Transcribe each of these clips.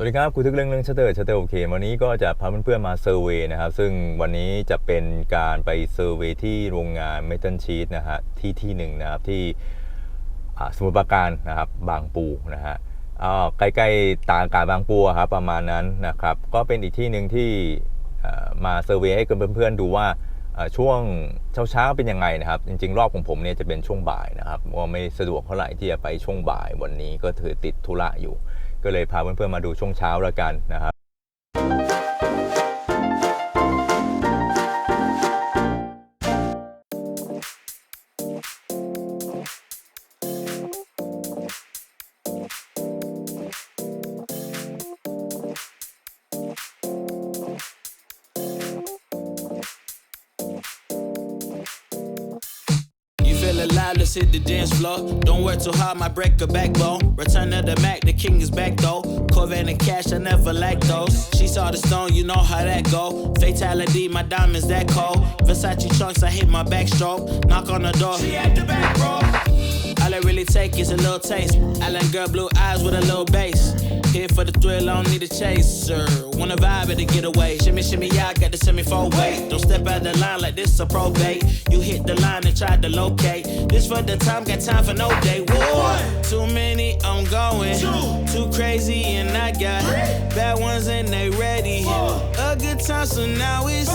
สวัสดีครับคุยทุกเรื่องเรื่องชัตเตอร์ชัตเตอร์โอเควันนี้ก็จะพาเพื่อนๆมาเซอร์เวยนะครับ ซึ่งวันนี้จะเป็นการไปเซอร์เวยที่โรงงานเมทัลชีตนะฮะที่ที่หนึ่งนะครับที่สมุทรปราการนะครับบางปูนะฮะอ่าใกล้ๆตางอากาศบางปูอะครับประมาณนั้นนะครับ ก็เป็นอีกที่หนึ่งที่มาเซอร์เวยให้กับเพื่อนๆดูว่าช่วงเช้าๆเป็นยังไงนะครับ จริงๆ รอบของผมเนี่ยจะเป็นช่วงบ่ายนะครับว่าไม่สะดวกเท่าไหร่ที่จะไปช่วงบ่ายวันนี้ก็ถือติดธุระอยู่ ก็เลยพาเพื่อนๆมาดูช่วงเช้าแล้วกันนะครับ hit the dance floor. Don't work too hard, might break a backbone. Return of the Mac, the king is back though. Corvette and cash, I never lack those. She saw the stone, you know how that go. Fatality, my diamonds that cold. Versace chunks, I hit my backstroke. Knock on the door, she at the back, bro. All it really take is a little taste. Island girl, blue eyes with a little bass. Here for the thrill, I don't need a chaser. Wanna vibe it to get away. Shimmy, shimmy, yeah, I got the semi four way. Don't step out the line like this a probate. You hit the line and try to locate. This for the time, got time for no day. One, too many, I'm going. Too crazy, and I got bad ones and they ready. A good time, so now it's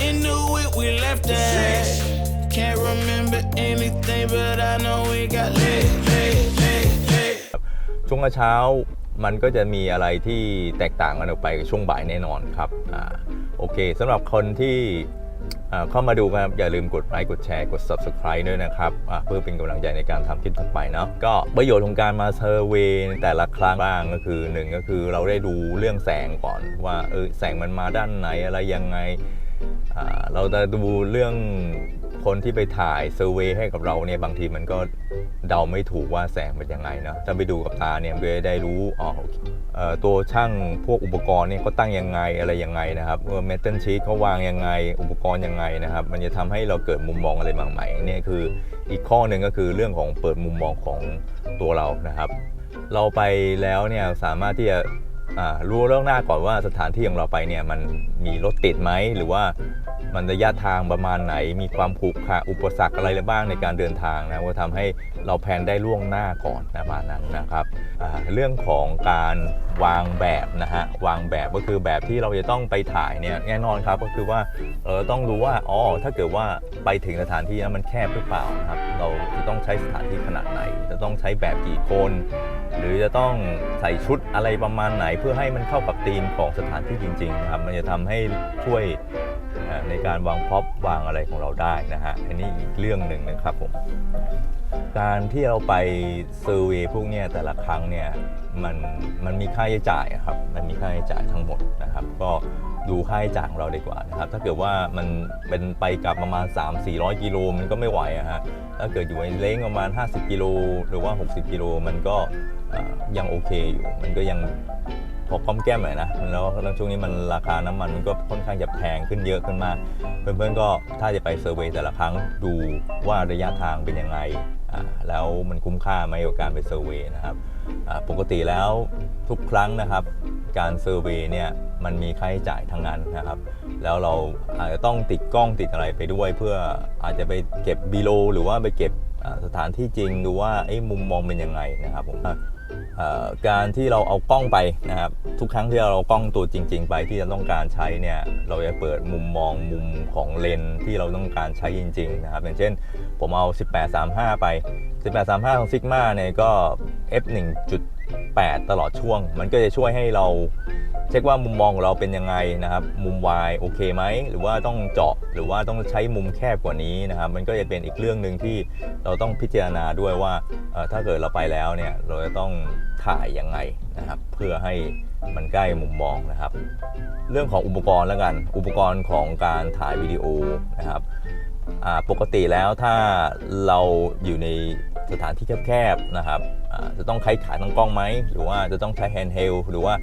into it. We left that. Can't remember anything, but I know we got lit, lit, lit, lit. ช่วงเช้า มันก็จะมีอะไรที่แตกต่างกันออกไปช่วงบ่ายแน่นอนครับอ่าโอเคสำหรับคนที่เข้ามาดูครับอย่าลืมกดไลค์กดแชร์กด subscribe ด้วยนะครับเพื่อเป็นกำลังใจในการทำคลิปถัดไปเนาะก็ประโยชน์ของการมาเซอร์เวย์แต่ละครั้งบ้างก็คือหนึ่งก็คือเราได้ดูเรื่องแสงก่อนว่าเออแสงมันมาด้านไหนอะไรยังไงเราจะดูเรื่องคนที่ไปถ่ายเซอร์เวยให้กับเราเนี่ยบางทีมันก็ เดาไม่ถูกว่าแสงเป็นยังไงเนาะถ้าไปดูกับตาเนี่ยมันก็จะได้รู้อ๋อตัวช่างพวกอุปกรณ์เนี่ยเขาตั้งยังไงอะไรยังไงนะครับเมทัลชีตเขาวางยังไง อุปกรณ์ยังไงนะครับ มันจะทำให้เราเกิดมุมมองอะไรบางใหม่เนี่ยคืออีกข้อหนึ่งก็คือเรื่องของเปิดมุมมองของตัวเรานะครับ เราไปแล้วเนี่ยสามารถที่จะ รู้เรื่องหน้าก่อนว่าสถานที่ของเราไปเนี่ยมันมีรถติดไหมหรือว่ามันระยะทางประมาณไหน มีความขรุขระอุปสรรคอะไรบ้างในการเดินทางนะว่าทำให้เราแพนได้ล่วงหน้าก่อนประมาณนั้นนะครับเรื่องของการวางแบบนะฮะวางแบบก็คือแบบที่เราจะต้องไปถ่ายเนี่ยแน่นอนครับก็คือว่าเออต้องรู้ว่าอ๋อถ้าเกิดว่าไปถึงสถานที่นั้นมันแคบหรือเปล่านะครับเราจะต้องใช้สถานที่ขนาดไหน จะต้องใช้แบบกี่คน หรือจะต้องใส่ชุดอะไรประมาณไหนเพื่อให้มันเข้ากับธีมของสถานที่จริงๆนะครับมันจะทำให้ช่วยในการวางพ็อปวางอะไรของเราได้นะฮะอันนี้อีกเรื่องหนึ่งนะครับผมการที่เราไปเซอร์เวย์พวกเนี้ยแต่ละครั้งเนี่ยมันมันมีค่าใช้จ่ายครับมันมีค่าใช้จ่ายทั้งหมดนะครับ ก็ดูค่าใช้จ่ายของเราดีกว่านะครับ ถ้าเกิดว่ามันเป็นไปกลับประมาณ 3-400กิโลมันก็ไม่ไหวอะฮะถ้าเกิดอยู่ในเลนประมาณ 50 กิโลหรือว่า 60 กิโลมันก็ยังโอเคอยู่ มันก็ยัง พอก้อมแก้มหน่อยนะแล้วแล้วช่วงนี้มันราคาน้ำมันมันก็ค่อนข้างจะแพงขึ้นเยอะขึ้นมากเพื่อนๆก็ถ้าจะไปเซอร์เวย์แต่ละครั้งดูว่าระยะทางเป็นยังไงอ่าแล้วมันคุ้มค่าไหมกับการไปเซอร์เวย์นะครับอ่าปกติแล้วทุกครั้งนะครับ การเซอร์เวย์เนี่ยมันมีค่าใช้จ่ายทั้งนั้นนะครับ แล้วเราอาจจะต้องติดกล้องติดอะไรไปด้วย เพื่ออาจจะไปเก็บบีโลหรือว่าไปเก็บสถานที่จริงดูว่าไอ้มุมมองเป็นยังไงนะครับผม การที่เราเอากล้องไปนะครับทุกครั้งที่เราเอากล้องตัวจริง ๆ ไปที่จะต้องการใช้เนี่ยเราจะเปิดมุมมองมุมของเลนที่เราต้องการใช้จริง ๆ นะครับ อย่างเช่น ผมเอา 1835 ไป 1835 ของซิกมาเนี่ยก็ f 1.8 ตลอดช่วง มันก็จะช่วยให้เรา เช็คว่ามุมมองของเราเป็นยังไงนะครับ มุม Y โอเคไหมหรือว่าต้องเจาะหรือว่าต้องใช้มุมแคบกว่านี้นะครับ มันก็จะเป็นอีกเรื่องหนึ่งที่เราต้องพิจารณาด้วยว่าถ้าเกิดเราไปแล้วเนี่ยเราจะต้องถ่ายยังไงนะครับ เพื่อให้มันใกล้มุมมองนะครับ เรื่องของอุปกรณ์แล้วกัน อุปกรณ์ของการถ่ายวิดีโอนะครับปกติแล้วถ้าเราอยู่ใน สถานที่แคบๆนะครับจะต้องใช้ขาตั้งกล้องไหม หรือว่าจะต้องใช้แฮนด์เฮลหรือว่า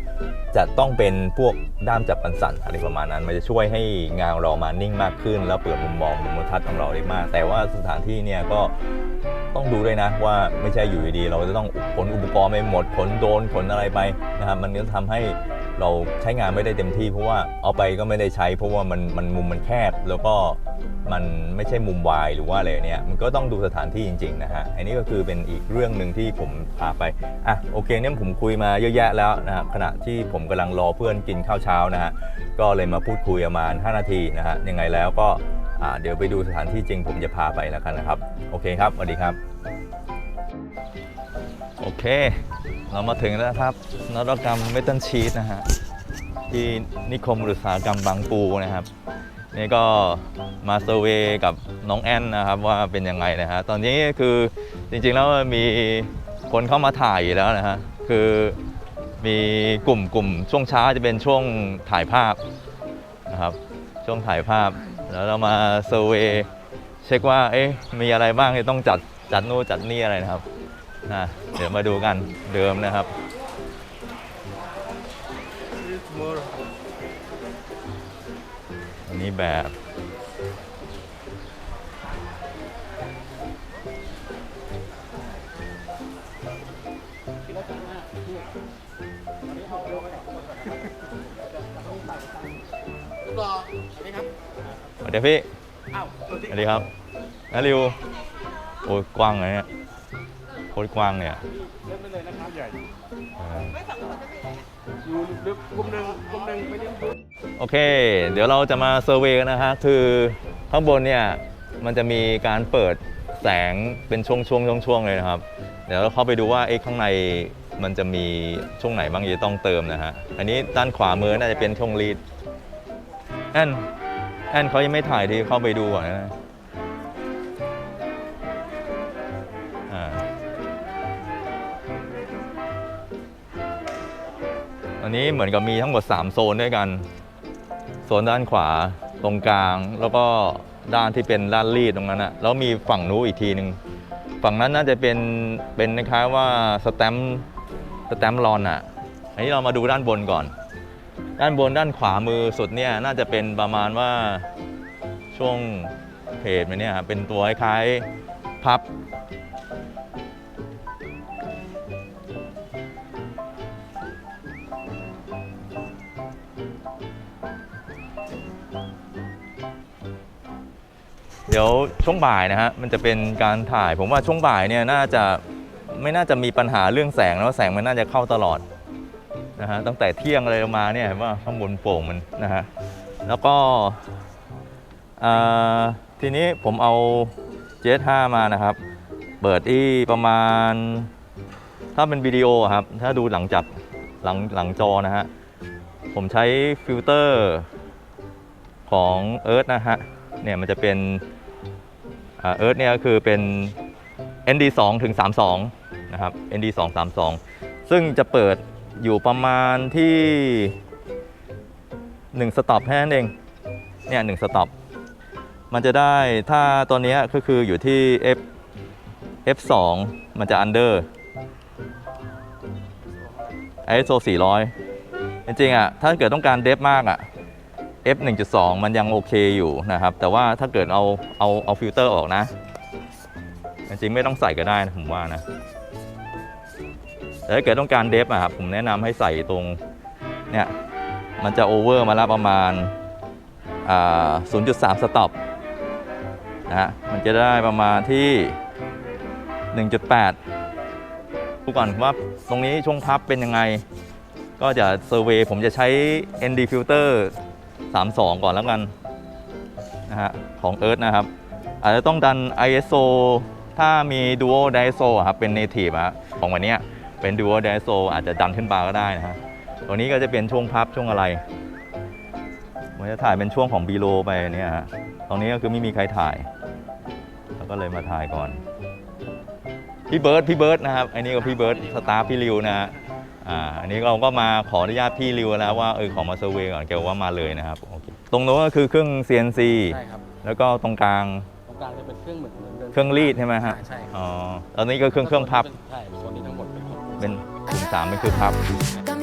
จะต้องเป็นพวกด้ามจับกันสั่นอะไรประมาณนั้น มันจะช่วยให้งานเรามานิ่งมากขึ้น แล้วเปิดมุมมองมุมทัศน์ของเราได้มาก แต่ว่าสถานที่เนี่ยก็ต้องดูด้วยนะว่าไม่ใช่อยู่ดีๆเราจะต้องขนอุปกรณ์ไปหมดขนโดนขนอะไรไปนะครับมันก็ทำให้ เราใช้งานไม่ได้เต็มที่เพราะว่าเอาไปก็ไม่ได้ใช้ เพราะว่ามันมันมุมมันแคบ แล้วก็มันไม่ใช่มุมวายหรือว่าอะไรเนี่ยมันก็ต้องดูสถานที่จริงๆนะฮะอันนี้ก็คือเป็นอีกเรื่องหนึ่งที่ผมพาไปอะโอเคเนี่ยผมคุยมาเยอะแยะแล้วนะฮะขณะที่ผมกำลังรอเพื่อนกินข้าวเช้านะฮะก็เลยมาพูดคุยประมาณ 5 นาทีนะฮะยังไงแล้วก็เดี๋ยวไปดูสถานที่จริงผมจะพาไปแล้วกันนะครับ โอเคครับสวัสดีครับ โอเค เรามาถึงแล้วครับนวัตกรรมเมทัลชีตนะฮะที่นิคมอุตสาหกรรมบางปูนะครับ นี่ก็มาเซอร์เวย์กับน้องแอนนะครับว่าเป็นยังไงนะฮะตอนนี้คือจริงๆแล้วมีคนเข้ามาถ่ายอยู่แล้วนะฮะคือมีกลุ่มกลุ่มช่วงเช้าจะเป็นช่วงถ่ายภาพนะครับช่วงถ่ายภาพ แล้วเรามาเซอร์เวย์เช็คว่าเอ๊ะมีอะไรบ้างที่ต้องจัดจัดนู่นจัดนี่อะไรนะครับ นะเดี๋ยวมาดูกันเดิมนะครับ อันนี้แบบรอสวัสดีครับสวัสดีพี่อ้าวสวัสดีสวัสดีครับนาริว โอ้ยกว้างเลยเนี่ยโคตรกว้างเนี่ยเริ่มได้เลยนะครับใหญ่เอออยู่ลึกกลุ่มหนึ่งกลุ่มหนึ่งไปเรียนรู้โอเค เดี๋ยวเราจะมาเซอร์เวย์กันนะฮะคือข้างบนเนี่ยมันจะมีการเปิดแสงเป็นช่วงช่วงช่วงช่วงๆเลยนะครับ เดี๋ยวเราเข้าไปดูว่าไอ้ข้างในมันจะมีช่วงไหนบ้างที่จะต้องเติมนะฮะ อันนี้ด้านขวามือน่าจะเป็นช่วงรีดแอนแอนเขายังไม่ถ่ายที่เข้าไปดูก่อนนะ อันนี้เหมือนกับมีทั้งหมด 3 โซนด้วยกัน โซนด้านขวาตรงกลาง แล้วก็ด้านที่เป็นด้านรีดตรงนั้นนะแล้วมีฝั่งนู้นอีกทีหนึ่งฝั่งนั้นน่าจะเป็นเป็นคล้ายว่าสแตมสแตมป์รอนอะอันนี้เรามาดูด้านบนก่อน ด้านบนด้านขวามือสุดเนี่ยน่าจะเป็นประมาณว่าช่วงเพจมันเนี่ยเป็นตัวคล้ายพับ เดี๋ยวช่วงบ่ายนะฮะมันจะเป็นการถ่าย ผมว่าช่วงบ่ายเนี่ยน่าจะไม่น่าจะมีปัญหาเรื่องแสงแล้วแสงมันน่าจะเข้าตลอดนะฮะตั้งแต่เที่ยงอะไรมาเนี่ยเห็นว่าข้างบนโป่งมันนะฮะแล้วก็ทีนี้ผมเอา J5 มานะครับ เปิดที่ประมาณ ถ้าเป็นวิดีโอครับ ถ้าดูหลังจากหลังหลังจอนะฮะ ผมใช้ฟิลเตอร์ของ Earth นะฮะ เนี่ยมันจะเป็น เอิร์ธเนี่ยก็คือเป็น ND 2 ถึง 32 นะครับ ND 2 32 ซึ่งจะเปิดอยู่ประมาณที่ 1 สต็อปแค่นั้นเอง เนี่ย1สต็อป มันจะได้ถ้าตัวนี้ก็คืออยู่ที่ F F2 มันจะ under ISO 400 จริงๆอะ ถ้าเกิดต้องการเดฟมากอะ F 1.2 มันยังโอเคอยู่นะครับ แต่ว่าถ้าเกิดเอาเอาเอาฟิลเตอร์ออกนะ จริงๆไม่ต้องใส่ก็ได้นะผมว่านะ แต่ถ้าเกิดต้องการเดฟอะครับผมแนะนำให้ใส่ตรงเนี่ยมันจะโอเวอร์มาแล้วประมาณอ่า0.3 สต็อปนะฮะมันจะได้ประมาณที่ 1.8ดูก่อนว่าตรงนี้ช่วงพับเป็นยังไง ก็จะเซอร์เวยผมจะใช้ ND filter 32 ก่อนแล้วกันนะฮะของ Earth นะครับ อาจจะต้องดัน ISO ถ้ามี Duo DISO อะครับเป็น native อะของวันนี้เป็น Duo DISO อาจจะดันขึ้นมาก็ได้นะฮะตัวนี้ก็จะเป็นช่วงพับช่วงอะไรมันจะถ่ายเป็นช่วงของ B l o ไปเนี่ยฮะตรงนี้ก็คือไม่มีใครถ่าย แล้วก็เลยมาถ่ายก่อน พี่เบิร์ดพี่เบิร์ดนะครับ อันนี้ก็พี่เบิร์ดสตาฟพี่ริวนะฮะ อ่าอันนี้เราก็มาขออนุญาตพี่ริวแล้วว่าเออขอมาเซอร์เวย์ก่อนแกบอกว่ามาเลยนะครับโอเคตรงโน้นก็คือเครื่อง CNC ใช่ครับแล้วก็ตรงกลางตรงกลางจะเป็นเครื่องเหมือนดินเครื่องรีดใช่ไหมฮะใช่ครับอ๋อตอนนี้ก็เครื่องเครื่องพับ ใช่ส่วนนี้ทั้งหมดเป็นของ เป็นกลุ่มสามเป็นคือพับ Got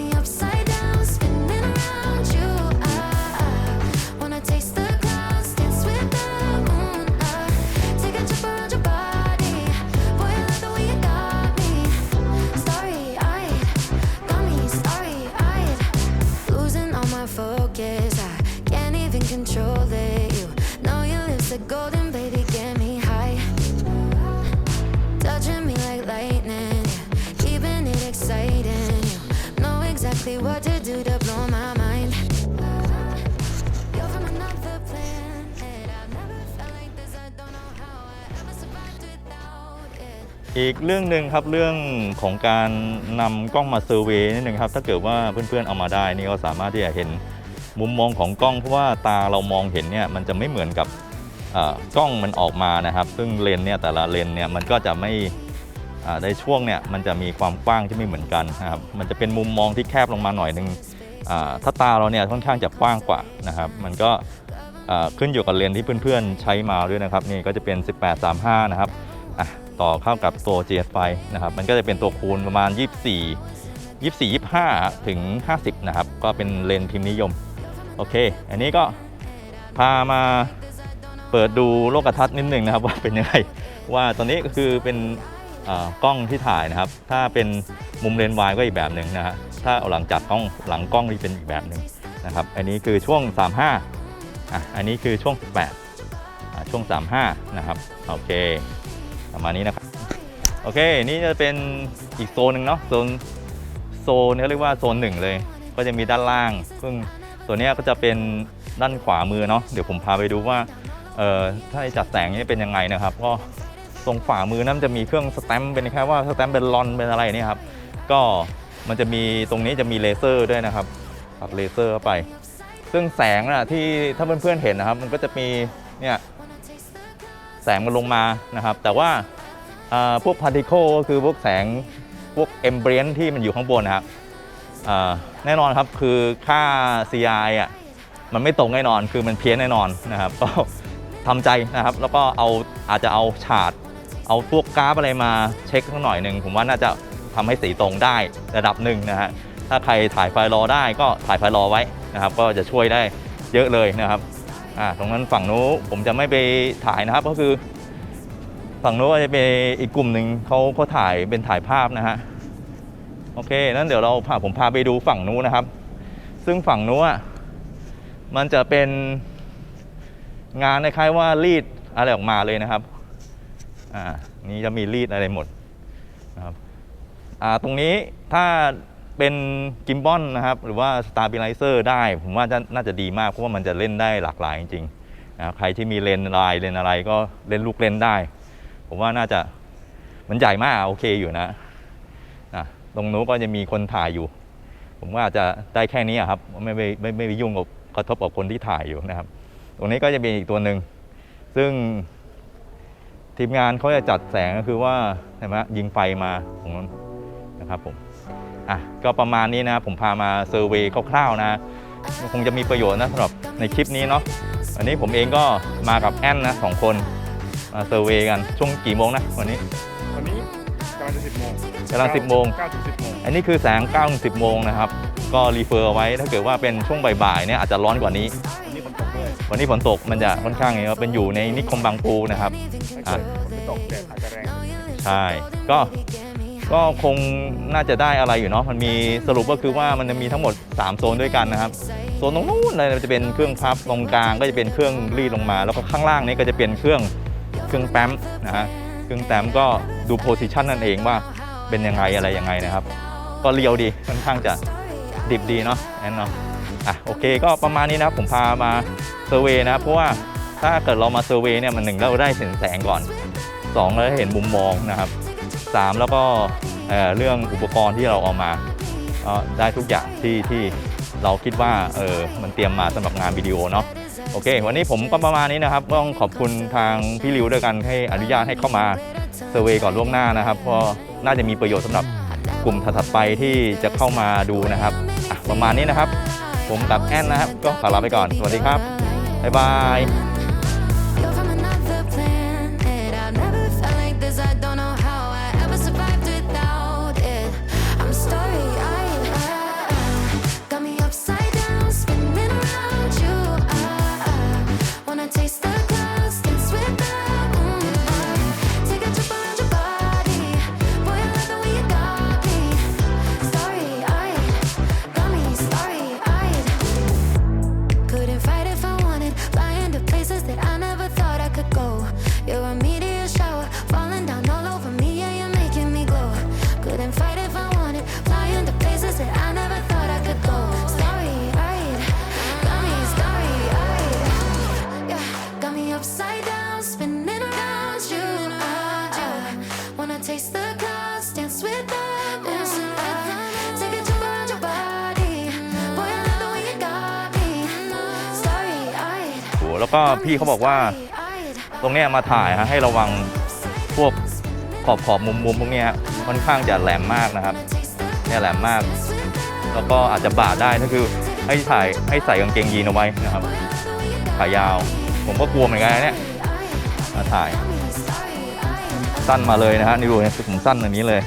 อีกเรื่องหนึ่งครับเรื่องของการนำกล้องมาเซอร์เวย์นิดนึงครับถ้าเกิดว่าเพื่อนๆเอามาได้นี่ก็สามารถที่จะเห็นมุมมองของกล้องเพราะว่าตาเรามองเห็นเนี่ยมันจะไม่เหมือนกับกล้องมันออกมานะครับ ซึ่งเลนเนี่ยแต่ละเลนเนี่ยมันก็จะไม่อ่าในช่วงเนี่ยมันจะมีความกว้างที่ไม่เหมือนกันนะครับมันจะเป็นมุมมองที่แคบลงมาหน่อยหนึงอ่าถ้าตาเราเนี่ยค่อนข้างจะกว้างกว่านะครับ มันก็ขึ้นอยู่กับเลนที่เพื่อนๆใช้มาด้วยนะครับนี่ก็จะเป็น 18-35 นะครับ ต่อเข้ากับตัว GS5 นะครับ มันก็จะเป็นตัวคูณประมาณ 24 24 25 ถึง 50 นะครับ ก็เป็นเลนส์พิมพ์นิยม โอเค อันนี้ก็พามาเปิดดูโลกทัศน์นิดนึงนะครับ ว่าเป็นยังไง ว่าตอนนี้ก็คือเป็นกล้องที่ถ่ายนะครับ ถ้าเป็นมุมเลนส์วายก็อีกแบบหนึ่งนะฮะ ถ้าเอาหลังจากกล้องหลังกล้องนี่เป็นอีกแบบหนึ่งนะครับ อันนี้คือช่วง 35อะอันนี้คือช่วง 18ช่วง 35 นะครับ โอเค ประมาณนี้นะครับโอเค นี่จะเป็นอีกโซนหนึ่งเนาะโซนโซนเขาเรียกว่าโซนหนึ่งเลย ก็จะมีด้านล่าง ซึ่งตัวนี้ก็จะเป็นด้านขวามือเนาะเดี๋ยวผมพาไปดูว่าเอ่อถ้าจัดแสงนี่เป็นยังไงนะครับ ก็ตรงขวามือนั้นจะมีเครื่องสแตมป์เป็นแค่ว่าสแตมป์เป็นลอนเป็นอะไรนี่ครับก็มันจะมีตรงนี้จะมีเลเซอร์ด้วยนะครับตัดเลเซอร์เข้าไป ซึ่งแสงนะที่ถ้าเพื่อนๆเห็นนะครับ มันก็จะมีเนี่ย แสงมันลงมานะครับ แต่ว่าพวกพาร์ติเคิลก็คือพวกแสงพวกเอมเบรนที่มันอยู่ข้างบนนะครับแน่นอนครับคือค่า CI อะมันไม่ตรงแน่นอนคือมันเพี้ยนแน่นอนนะครับก็ทำใจนะครับแล้วก็เอาอาจจะเอาฉาดเอาพวกกราฟอะไรมาเช็คสักหน่อยหนึ่งผมว่าน่าจะทำให้สีตรงได้ระดับหนึ่งนะฮะถ้าใครถ่ายไฟล์รอได้ก็ถ่ายไฟล์รอไว้นะครับ ก็จะช่วยได้เยอะเลยนะครับ อ่าตรงนั้นฝั่งนู้ผมจะไม่ไปถ่ายนะครับ ก็คือ ฝั่งนู้จะเป็นอีกกลุ่มหนึ่งเขาเขาถ่ายเป็นถ่ายภาพนะฮะโอเคนั้นเดี๋ยวเราพาผมพาไปดูฝั่งนู้นนะครับ ซึ่งฝั่งนู้นอะมันจะเป็นงานคล้ายๆว่ารีดอะไรออกมาเลยนะครับ อ่า นี่จะมีรีดอะไรหมดนะครับ อ่า ตรงนี้ถ้า เป็นกิมบอลนะครับหรือว่าสตาร์บิไลเซอร์ได้ ผมว่าน่าจะดีมากเพราะว่ามันจะเล่นได้หลากหลายจริงๆนะครับใครที่มีเลนลายเลนอะไรก็เล่นลูกเล่นได้ ผมว่าน่าจะมันใหญ่มากโอเคอยู่นะนะตรงนู้นก็จะมีคนถ่ายอยู่ ผมว่าจะได้แค่นี้ครับไม่ไม่ไม่ไม่ไปยุ่งกับกระทบกับคนที่ถ่ายอยู่นะครับ ตรงนี้ก็จะมีอีกตัวหนึ่งซึ่งทีมงานเขาจะจัดแสงก็คือว่าใช่ไหมยิงไฟมาตรง นั้นนะครับผมอะก็ประมาณนี้นะผมพามาเซอร์เวย์คร่าวๆนะคงจะมีประโยชน์นะสำหรับในคลิปนี้เนาะอันนี้ผมเองก็มากับแอนนะสองคนมาเซอร์เวย์กันช่วงกี่โมงนะวันนี้วันนี้กำลังจะสิบโมงกำลัง10โมงเก้าถึงสิบโมงอันนี้คือแสง9ถึง10โมงนะครับก็รีเฟอร์เอาไว้ถ้าเกิดว่าเป็นช่วงบ่ายๆเนี่ยอาจจะร้อนกว่านี้ วันนี้ฝนตกด้วยวันนี้ฝนตกมันจะค่อนข้างอย่างเงี้ยเป็นอยู่ในนิคมบางปูนะครับถ้าเกิดฝนไม่ตกแดดอาจจะแรงใช่ก็ ก็คงน่าจะได้อะไรอยู่เนาะมันมีสรุปก็คือว่ามันจะมีทั้งหมด 3 โซนด้วยกันนะครับโซนตรงนู้นเลยจะเป็นเครื่องพับตรงกลางก็จะเป็นเครื่องรีดลงมา แล้วก็ข้างล่างนี้ก็จะเป็นเครื่องเครื่องแป๊มนะฮะเครื่องแต้มก็ดูโพซิชันนั่นเองว่าเป็นยังไงอะไรยังไงนะครับ ก็เรียวดีค่อนข้างจะดิบดีเนาะแอนเนาะอะโอเคก็ประมาณนี้นะครับผมพามาเซอร์เวย์นะเพราะว่าถ้าเกิดเรามาเซอร์เวย์เนี่ยมันหนึ่งเราได้เห็นแสงก่อนสองเราได้เห็นมุมมองนะครับ สามแล้วก็เเรื่องอุปกรณ์ที่เราเอามาก็ได้ทุกอย่างที่ที่เราคิดว่าเออมันเตรียมมาสำหรับงานวิดีโอเนาะโอเค วันนี้ผมก็ประมาณนี้นะครับ ต้องขอบคุณทางพี่ริวด้วยกันให้อนุญาตให้เข้ามาเซอร์เวยก่อนล่วงหน้านะครับเพราะน่าจะมีประโยชน์สำหรับกลุ่มถัดไปที่จะเข้ามาดูนะครับประมาณนี้นะครับ ผมกับแอนนะครับ ก็ขอลาไปก่อน สวัสดีครับ บ๊ายบาย ก็พี่เขาบอกว่าตรงเนี้ยมาถ่ายฮะให้ระวังพวกขอบขอบมุมมุมพวกเนี้ยค่อนข้างจะแหลมมากนะครับเนี่ยแหลมมาก แล้วก็อาจจะบาดได้นั่นคือให้ถ่ายให้ใส่กางเกงยีนเอาไว้นะครับขายาว ผมก็กลัวเหมือนกันนะเนี่ยมาถ่าย สั้นมาเลยนะฮะนี่ดูเนี่ยผมสั้นอย่างนี้เลย